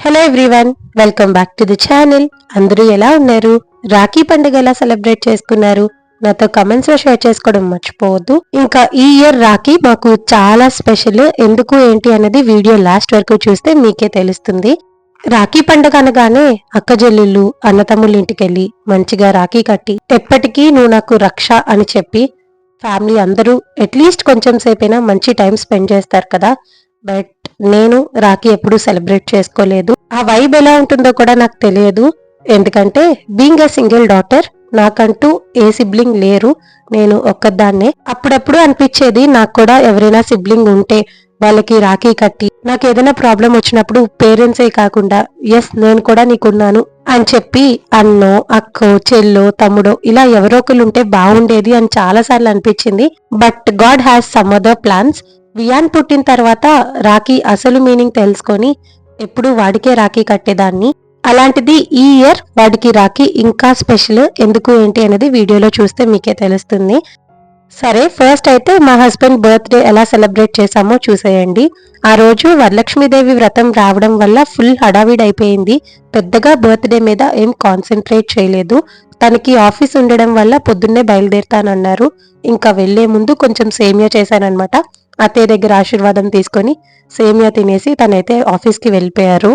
Hello everyone welcome back to the channel అందరూ ఎలా ఉన్నారు? రాఖీ పండుగ ఎలా సెలబ్రేట్ చేసుకున్నారు? నాతో కమెంట్స్లో షేర్ చేసుకోవడం మర్చిపోవద్దు. ఇంకా ఈ ఇయర్ రాఖీ మాకు చాలా స్పెషల్ ఎందుకు ఏంటి అనేది వీడియో లాస్ట్ వరకు చూస్తే మీకే తెలుస్తుంది. రాఖీ పండుగ అనగానే అక్కజెల్లుళ్ళు అన్నతమ్ముళ్ళ ఇంటికి వెళ్ళి మంచిగా రాఖీ కట్టి ఎప్పటికీ నువ్వు నాకు రక్ష అని చెప్పి ఫ్యామిలీ అందరూ అట్లీస్ట్ కొంచెం సేపైనా మంచి టైం స్పెండ్ చేస్తారు కదా. బట్ నేను రాఖీ ఎప్పుడు సెలబ్రేట్ చేసుకోలేదు. ఆ వైబ్ ఎలా ఉంటుందో కూడా నాకు తెలియదు. ఎందుకంటే బీయింగ్ ఏ సింగిల్ డాటర్ నాకంటూ ఏ సిబ్లింగ్ లేరు. నేను ఒక్కదాన్నే. అప్పుడప్పుడు అనిపించేది నాకు కూడా ఎవరైనా సిబ్లింగ్ ఉంటే వాళ్ళకి రాఖీ కట్టి నాకు ఏదైనా ప్రాబ్లం వచ్చినప్పుడు పేరెంట్సే కాకుండా ఎస్ నేను కూడా నీకున్నాను అని చెప్పి అన్నో అక్కో చెల్లో తమ్ముడో ఇలా ఎవరో ఒకరు ఉంటే బాగుండేది అని చాలా సార్లు అనిపించింది. But God has some other plans. Viaan పుట్టిన తర్వాత రాఖీ అసలు మీనింగ్ తెలుసుకొని ఎప్పుడు వాడికే రాఖీ కట్టేదాన్ని. అలాంటిది ఈ ఇయర్ వాడికి రాఖీ ఇంకా స్పెషల్ ఎందుకు ఏంటి అనేది వీడియోలో చూస్తే మీకే తెలుస్తుంది. సరే ఫస్ట్ అయితే మా హస్బెండ్ బర్త్డే ఎలా సెలబ్రేట్ చేశామో చూసేయండి. ఆ రోజు వరలక్ష్మీదేవి వ్రతం రావడం వల్ల ఫుల్ హడావిడి అయిపోయింది. పెద్దగా బర్త్డే మీద ఏం కాన్సన్ట్రేట్ చేయలేదు. తనకి ఆఫీస్ ఉండడం వల్ల పొద్దున్నే బయలుదేరుతానన్నారు. ఇంకా వెళ్ళే ముందు కొంచెం సేమియా చేశానన్నమాట. అత్తయ్య దగ్గర ఆశీర్వాదం తీసుకొని సేమియా తినేసి తనైతే ఆఫీస్కి వెళ్ళిపోయారు.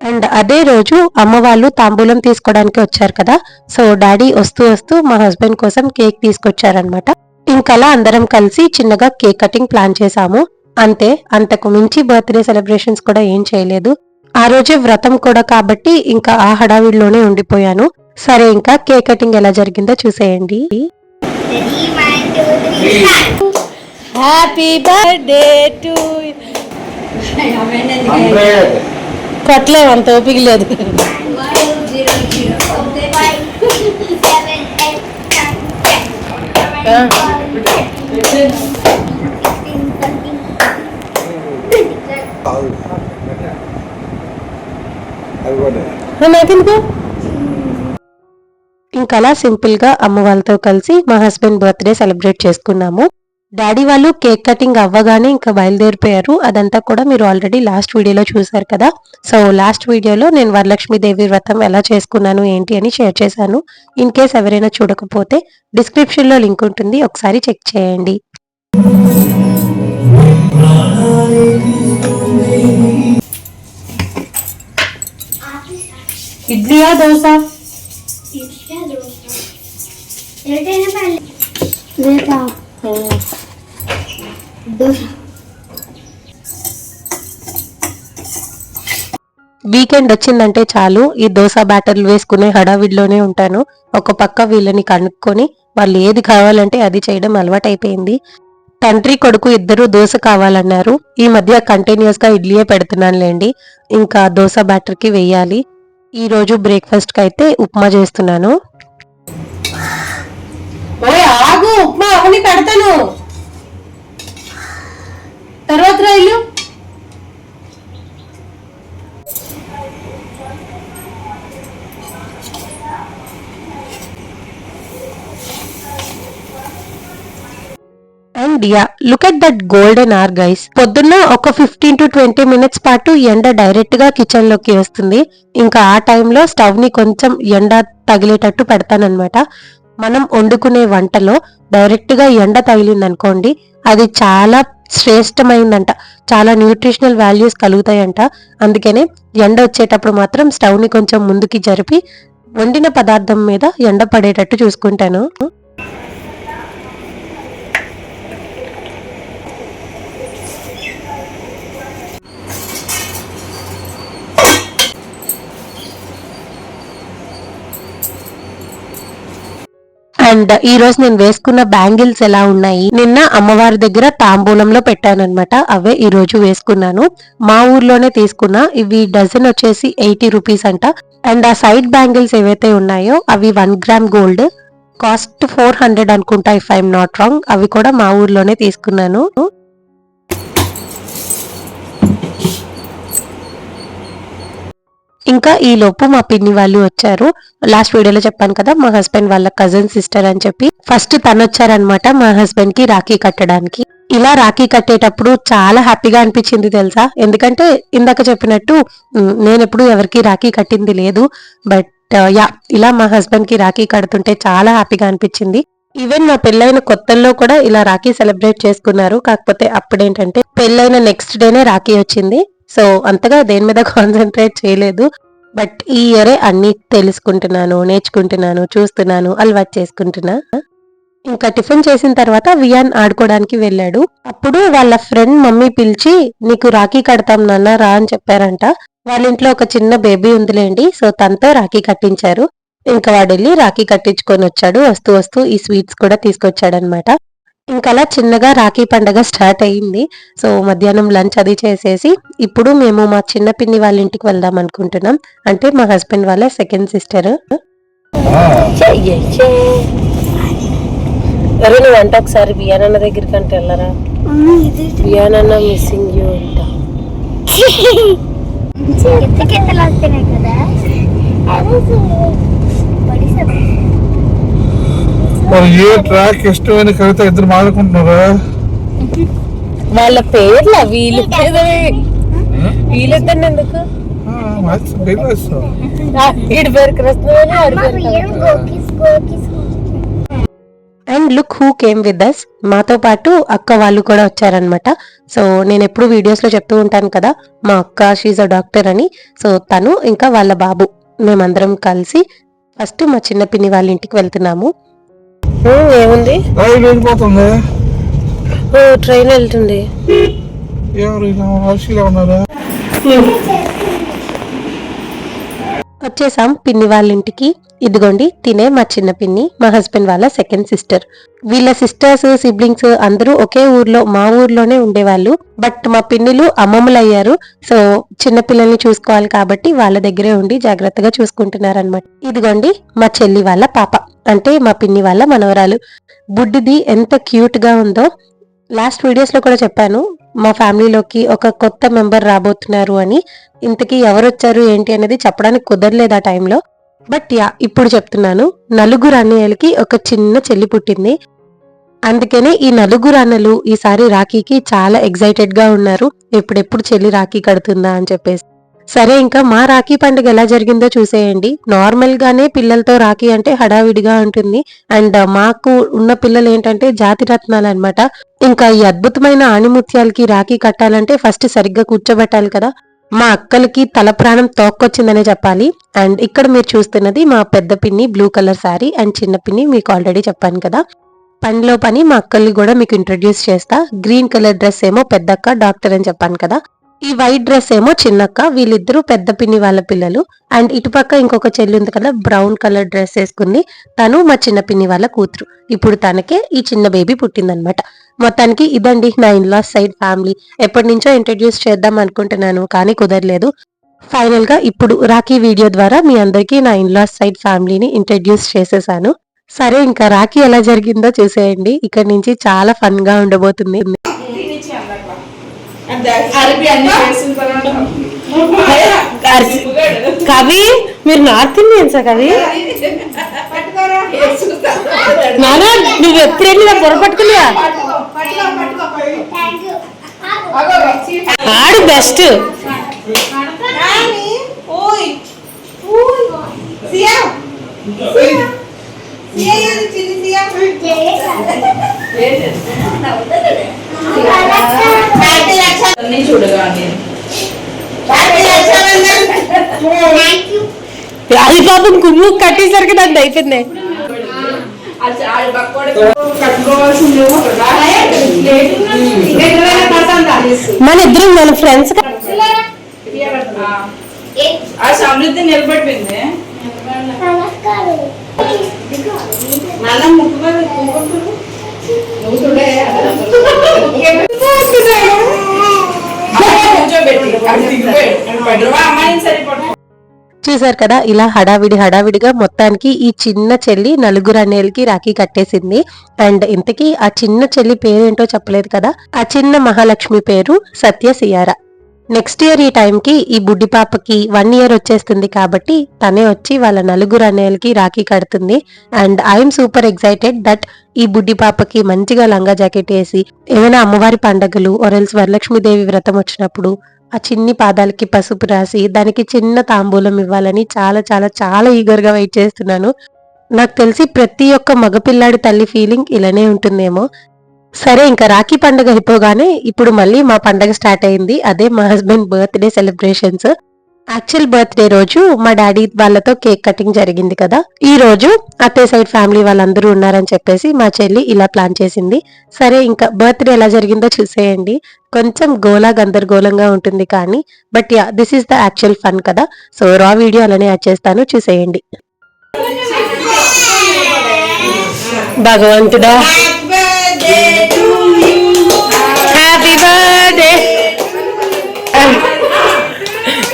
అండ్ అదే రోజు అమ్మ వాళ్ళు తాంబూలం తీసుకోవడానికి వచ్చారు కదా సో డాడీ వస్తూ వస్తూ మా హస్బెండ్ కోసం కేక్ తీసుకొచ్చారనమాట ఇంకలా అందరం కలిసి చిన్నగా కేక్ కటింగ్ ప్లాన్ చేశాము. అంతే అంతకు మించి బర్త్డే సెలబ్రేషన్స్ కూడా ఏం చేయలేదు. ఆ రోజే వ్రతం కూడా కాబట్టి ఇంకా ఆ హడావిడిలోనే ఉండిపోయాను. సరే ఇంకా కేక్ కటింగ్ ఎలా జరిగిందో చూసేయండి. హ్యాపీ బర్త్డే టు కొట్టలేము అంత ఓపిక లేదు. ఇంకలా సింపుల్గా అమ్మ వాళ్ళతో కలిసి మా హస్బెండ్ బర్త్డే సెలబ్రేట్ చేసుకున్నాము. డాడీ వాళ్ళు కేక్ కటింగ్ అవ్వగానే ఇంకా బయలుదేరిపోయారు. అదంతా కూడా మీరు ఆల్రెడీ లాస్ట్ వీడియోలో చూసారు కదా. సో లాస్ట్ వీడియోలో నేను వరలక్ష్మీదేవి వ్రతం ఎలా చేసుకున్నాను ఏంటి అని షేర్ చేశాను. ఇన్ కేస్ ఎవరైనా చూడకపోతే డిస్క్రిప్షన్లో లింక్ ఉంటుంది. ఒకసారి చెక్ చేయండి. ఇడ్లీయా దోశ? రేపా దోశ వీకెండ్ వచ్చిందంటే చాలు. ఈ దోశ బ్యాటర్లు వేసుకునే హడావిడిలోనే ఉంటాను. ఒక పక్క వీళ్ళని కనుక్కొని వాళ్ళు ఏది కావాలంటే అది చేయడం అలవాటైపోయింది. తండ్రి కొడుకు ఇద్దరు దోశ కావాలన్నారు. ఈ మధ్య కంటిన్యూస్గా ఇడ్లీయే పెడుతున్నానులేండి. ఇంకా దోశ బ్యాటర్కి వెయ్యాలి. ఈ రోజు బ్రేక్ఫాస్ట్కి అయితే ఉప్మా చేస్తున్నాను. ఓయ్ ఆగు ఉప్మా అవని పెడతాను. తర్వాత రైలు. And ya look at that golden are guys పొద్దున్న ఒక ఫిఫ్టీన్ టు ట్వంటీ మినిట్స్ పాటు ఎండ డైరెక్ట్గా కిచెన్లోకి వస్తుంది. ఇంకా ఆ టైంలో స్టవ్ని కొంచెం ఎండ తగిలేటట్టు పెడతానమాట మనం వండుకునే వంటలో డైరెక్ట్గా ఎండ తగిలింది అనుకోండి అది చాలా శ్రేష్టమైందంట. చాలా న్యూట్రిషనల్ వాల్యూస్ కలుగుతాయంట. అందుకనే ఎండ వచ్చేటప్పుడు మాత్రం స్టవ్ని కొంచెం ముందుకి జరిపి వండిన పదార్థం మీద ఎండ పడేటట్టు చూసుకుంటాను. అండ్ ఈ రోజు నేను వేసుకున్న బ్యాంగిల్స్ ఎలా ఉన్నాయి? నిన్న అమ్మవారి దగ్గర తాంబూలంలో పెట్టానమాట అవే ఈ రోజు వేసుకున్నాను. మా ఊర్లోనే తీసుకున్నా. ఇవి డజన్ వచ్చేసి ఎయిటీ రూపీస్ అంట. అండ్ ఆ సైడ్ బ్యాంగిల్స్ ఏవైతే ఉన్నాయో అవి one gram gold. Cost four hundred అనుకుంటా ఇఫ్ ఐఎమ్ నాట్ రాంగ్. అవి కూడా మా ఊర్లోనే తీసుకున్నాను. ఇంకా ఈ లోపు మా పిన్ని వాళ్ళు వచ్చారు. లాస్ట్ వీడియోలో చెప్పాను కదా మా హస్బెండ్ వాళ్ళ కజిన్ సిస్టర్ అని చెప్పి. ఫస్ట్ తను వచ్చారనమాట మా హస్బెండ్కి రాఖీ కట్టడానికి. ఇలా రాఖీ కట్టేటప్పుడు చాలా హ్యాపీగా అనిపించింది తెలుసా? ఎందుకంటే ఇందాక చెప్పినట్టు నేను ఎప్పుడు ఎవరికి రాఖీ కట్టింది లేదు. బట్ యా uh, ఇలా మా హస్బెండ్కి రాఖీ కడుతుంటే చాలా హ్యాపీగా అనిపించింది. ఈవెన్ నా పెళ్ళైన కొత్తల్లో కూడా ఇలా రాఖీ సెలబ్రేట్ చేసుకున్నారు. కాకపోతే అప్పుడేంటంటే పెళ్ళైన నెక్స్ట్ డేనే రాఖీ వచ్చింది. సో అంతగా దేని మీద కాన్సన్ట్రేట్ చేయలేదు. బట్ ఈ ఇయరే అన్ని తెలుసుకుంటున్నాను నేర్చుకుంటున్నాను చూస్తున్నాను అలవాటు చేసుకుంటున్నా. ఇంకా టిఫిన్ చేసిన తర్వాత వియాన్ ఆడుకోవడానికి వెళ్ళాడు. అప్పుడు వాళ్ళ ఫ్రెండ్ మమ్మీ పిలిచి నీకు రాఖీ కడతాం నాన్న రా అని చెప్పారంట. వాళ్ళ ఇంట్లో ఒక చిన్న బేబీ ఉందిలేండి సో తనతో రాఖీ కట్టించారు. ఇంకా వాడు వెళ్ళి రాఖీ కట్టించుకొని వచ్చాడు వస్తూ వస్తూ ఈ స్వీట్స్ కూడా తీసుకొచ్చాడనమాట. అలా చిన్నగా రాఖీ పండగ స్టార్ట్ అయ్యింది. సో మధ్యాహ్నం లంచ్ అది చేసేసి ఇప్పుడు మేము మా చిన్న పిన్ని వాళ్ళ ఇంటికి వెళ్దాం అనుకుంటున్నాం. అంటే మా హస్బెండ్ వాళ్ళ సెకండ్ సిస్టర్ అరే నువ్వు అంటే ఒకసారి బియానన్న దగ్గరికి అంటే వెళ్ళరా? బియానన్న మిస్సింగ్ యూ అంట. కదా. మరి ఏ ట్రాక్ ఇష్టమైన కవిత ఇద్దరు మాట్లాడుకుంటున్నారా? వాళ్ళ పేర్ల వీళ్ళు వీళ్ళిద్దరిని ఎందుకు? వీడి పేరు కృష్ణ గోకిస్ గోకిస్. And look who came with us మాతో పాటు అక్క వాళ్ళు కూడా వచ్చారనమాట సో నేను ఎప్పుడు వీడియోస్లో చెప్తూ ఉంటాను కదా మా అక్క షీజ్ అ డాక్టర్ అని. సో తను ఇంకా వాళ్ళ బాబు. మేమందరం కలిసి ఫస్ట్ మా చిన్న పిన్ని వాళ్ళ ఇంటికి వెళ్తున్నాము. ఏముంది? రైలు వెళ్ళిపోతుంది. ట్రైన్ వెళ్తుంది. ఎవరు ఉన్నారా? వచ్చేసాం పిన్ని వాళ్ళ ఇంటికి ఇదిగోండి తినే మా చిన్న పిన్ని మా హస్బెండ్ వాళ్ళ సెకండ్ సిస్టర్ వీళ్ళ సిస్టర్స్ సిబ్లింగ్స్ అందరూ ఒకే ఊర్లో మా ఊర్లోనే ఉండేవాళ్ళు. బట్ మా పిన్నిలు అమ్మమ్మలు అయ్యారు సో చిన్న పిల్లల్ని చూసుకోవాలి కాబట్టి వాళ్ళ దగ్గరే ఉండి జాగ్రత్తగా చూసుకుంటున్నారు అనమాట ఇదిగోండి మా చెల్లి వాళ్ళ పాప. అంటే మా పిన్ని వాళ్ళ మనవరాలు. బుడ్డిది ఎంత క్యూట్గా ఉందో. లాస్ట్ వీడియోస్లో కూడా చెప్పాను మా ఫ్యామిలీలోకి ఒక కొత్త మెంబర్ రాబోతున్నారు అని. ఇంతకీ ఎవరు వచ్చారు ఏంటి అనేది చెప్పడానికి కుదరలేదు ఆ టైంలో. బట్ యా ఇప్పుడు చెప్తున్నాను నలుగురు అన్నయ్యలకి ఒక చిన్న చెల్లి పుట్టింది. అందుకనే ఈ నలుగురు అన్నలు ఈసారి రాఖీకి చాలా ఎక్సైటెడ్గా ఉన్నారు. ఎప్పుడెప్పుడు చెల్లి రాఖీ కడుతుందా అని చెప్పేసి. సరే ఇంకా మా రాఖీ పండుగ ఎలా జరిగిందో చూసేయండి. నార్మల్ గానే పిల్లలతో రాఖీ అంటే హడావిడిగా ఉంటుంది. అండ్ మాకు ఉన్న పిల్లలు ఏంటంటే జాతి రత్నాలు అనమాట ఇంకా ఈ అద్భుతమైన ఆణిముత్యాలకి రాఖీ కట్టాలంటే ఫస్ట్ సరిగ్గా కూర్చోబెట్టాలి కదా. మా అక్కలకి తల ప్రాణం తోక్కొచ్చిందనే చెప్పాలి. అండ్ ఇక్కడ మీరు చూస్తున్నది మా పెద్ద పిన్ని బ్లూ కలర్ శారీ అండ్ చిన్న పిన్ని మీకు ఆల్రెడీ చెప్పాను కదా. పనిలో పని మా అక్కల్ని కూడా మీకు ఇంట్రడ్యూస్ చేస్తా. గ్రీన్ కలర్ డ్రెస్ ఏమో పెద్దక్క డాక్టర్ అని చెప్పాను కదా. ఈ వైట్ డ్రెస్ ఏమో చిన్నక్క వీళ్ళిద్దరూ పెద్ద పిన్ని వాళ్ళ పిల్లలు. అండ్ ఇటుపక్క ఇంకొక చెల్లి ఉంది కదా బ్రౌన్ కలర్ డ్రెస్ వేసుకుంది. తను మా చిన్న పిన్ని వాళ్ళ కూతురు. ఇప్పుడు తనకే ఈ చిన్న బేబీ పుట్టిందనమాట. మొత్తానికి ఇదండి నా ఇన్లాస్ సైడ్ ఫ్యామిలీ ఎప్పటి నుంచో ఇంట్రడ్యూస్ చేద్దాం అనుకుంటున్నాను కానీ కుదరలేదు. ఫైనల్గా ఇప్పుడు రాఖీ వీడియో ద్వారా మీ అందరికీ నా ఇన్లాస్ సైడ్ ఫ్యామిలీని ఇంట్రడ్యూస్ చేసేసాను. సరే ఇంకా రాఖీ ఎలా జరిగిందో చూసేయండి. ఇక్కడ నుంచి చాలా ఫన్గా ఉండబోతుంది. కవి మీరు నార్త్ ఇండియన్సా కవి నానా నువ్వు ఎప్పుడు వెళ్ళినా పొరపట్టుకున్నా ఆడు బెస్ట్ అన్ని చూడగా నేను థ్యాంక్ యూ అది పాపం కుమ్ము కట్టేసరికి దాన్ని అయిపోయింది మన ఇద్దరం మన ఫ్రెండ్స్ ఆ. సమృద్ధి నిలబడిపోయింది నమస్కారం. మళ్ళా ముక్కు మీద కూకుంటు నువ్వు చూడే కూర్చోబెట్టి అక్కడ దిగిపోయాడు అమ్మాయిని సరిపడు చూసారు కదా ఇలా హడావిడి హడావిడిగా మొత్తానికి ఈ చిన్న చెల్లి నలుగురు అనేలకి రాఖీ కట్టేసింది. అండ్ ఇంతకీ ఆ చిన్న చెల్లి పేరేంటో చెప్పలేదు కదా ఆ చిన్న మహాలక్ష్మి పేరు సత్య సియారా. నెక్స్ట్ ఇయర్ ఈ టైంకి ఈ బుడ్డి పాపకి వన్ ఇయర్ వచ్చేస్తుంది కాబట్టి తనే వచ్చి వాళ్ళ నలుగురు అన్నయ్యలకి రాఖీ కడుతుంది. And I'm super excited that ఈ బుడ్డి పాపకి మంచిగా లంగా జాకెట్ వేసి ఏమైనా అమ్మవారి పండగలు ఒరల్స్ వరలక్ష్మీదేవి వ్రతం వచ్చినప్పుడు ఆ చిన్ని పాదాలకి పసుపు రాసి దానికి చిన్న తాంబూలం ఇవ్వాలని చాలా చాలా చాలా ఈగర్గా వెయిట్ చేస్తున్నాను. నాకు తెలిసి ప్రతి ఒక్క మగపిల్లాడి తల్లి ఫీలింగ్ ఇలానే ఉంటుందేమో. సరే ఇంకా రాఖీ పండుగ అయిపోగానే ఇప్పుడు మళ్ళీ మా పండగ స్టార్ట్ అయింది. అదే మా husband birthday celebrations. Actual birthday రోజు మా డాడీ వాళ్ళతో కేక్ కటింగ్ జరిగింది కదా. ఈ రోజు అత్తే సైడ్ ఫ్యామిలీ వాళ్ళందరూ ఉన్నారని చెప్పేసి మా చెల్లి ఇలా ప్లాన్ చేసింది. సరే ఇంకా బర్త్డే ఎలా జరిగిందో చూసేయండి. కొంచెం గోలా గందరగోళంగా ఉంటుంది కానీ but ya this is the actual fun కదా. సో రా వీడియో అలానే యాడ్ చేస్తాను. చూసేయండి. భగవంతుడా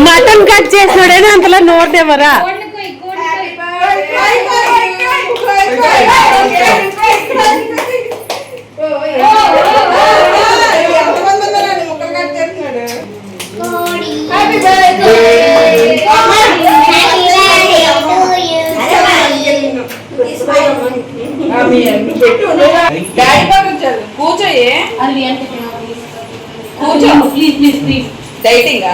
మటన్ కట్ చేసినాడేనా అంతలా నోటేమరా డాడీ కూర్చో. ప్లీజ్ ప్లీజ్ ప్లీజ్ డైటింగ్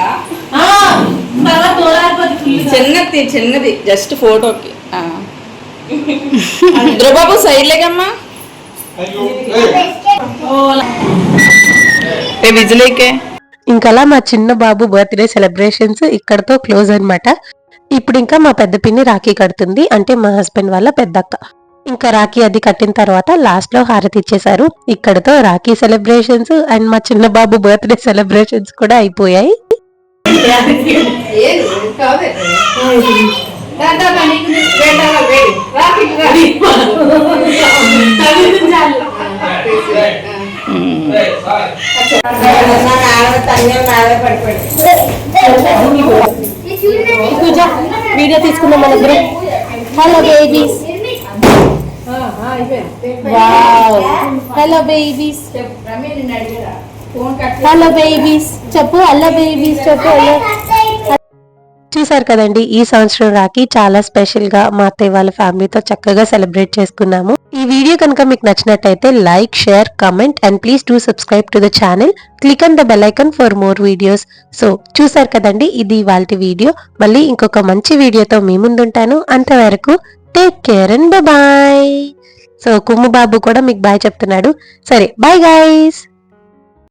చిన్నది చిన్నది. జస్ట్ ఫోటోకి ధ్రుబాబు సైడ్ లేకమ్మా ఏ విజులేకే? ఇంకలా మా చిన్న బాబు బర్త్డే సెలబ్రేషన్స్ ఇక్కడతో క్లోజ్ అన్నమాట. ఇప్పుడు ఇంకా మా పెద్ద పిన్ని రాఖీ కడుతుంది. అంటే మా హస్బెండ్ వాళ్ళ పెద్దక్క. ఇంకా రాఖీ అది కట్టిన తర్వాత లాస్ట్లో హారతి ఇచ్చేశారు. ఇక్కడతో రాఖీ సెలబ్రేషన్స్ అండ్ మా చిన్న బాబు బర్త్డే సెలబ్రేషన్స్ కూడా అయిపోయాయి. వీడియో తీసుకుందాం మన ఇద్దరం hello babies hello babies hello babies చెప్పు హలో బేబీస్ చెప్పు. హలో చూసారు కదండి ఈ సంవత్సరం రాకి చాలా స్పెషల్గా మా అత్తయ్య వాళ్ళ ఫ్యామిలీతో చక్కగా సెలబ్రేట్ చేసుకున్నాము. ఈ వీడియో కనుక మీకు నచ్చినట్టయితే like share comment and please do subscribe to the channel click on the bell icon for more videos so చూసారు కదండి ఇది వాళ్ళ వీడియో మళ్ళీ ఇంకొక మంచి వీడియోతో మీ ముందుంటాను. అంతవరకు take care and bye so కుమ్ము బాబు కూడా మీకు బాయ్ చెప్తున్నాడు. సరే బాయ్ గైస్